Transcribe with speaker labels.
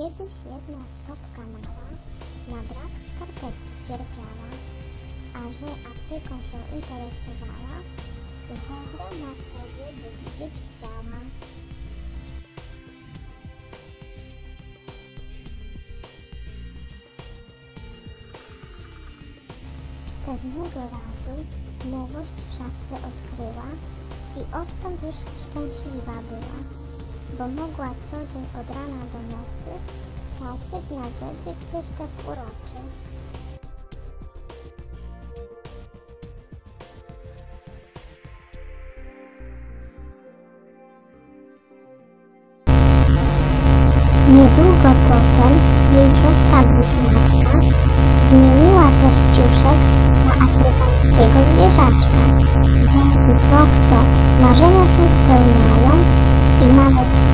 Speaker 1: Kiedyś jedna stopka mała na brak skarpetki cierpiała, a że apteką się interesowała, zabrał na sobie, by widzieć chciała. Pewnego razu nowość w szafce odkryła i odtąd już szczęśliwa była, bo mogła co dzień od rana do nocy patrzeć na zebrzyk pyszczek uroczy. Niedługo potem jej siostra bliźniaczka zmieniła też ciuszek na afrykańskiego zwierzaczka. Dzięki Fokso marzenia się spełniają i nawet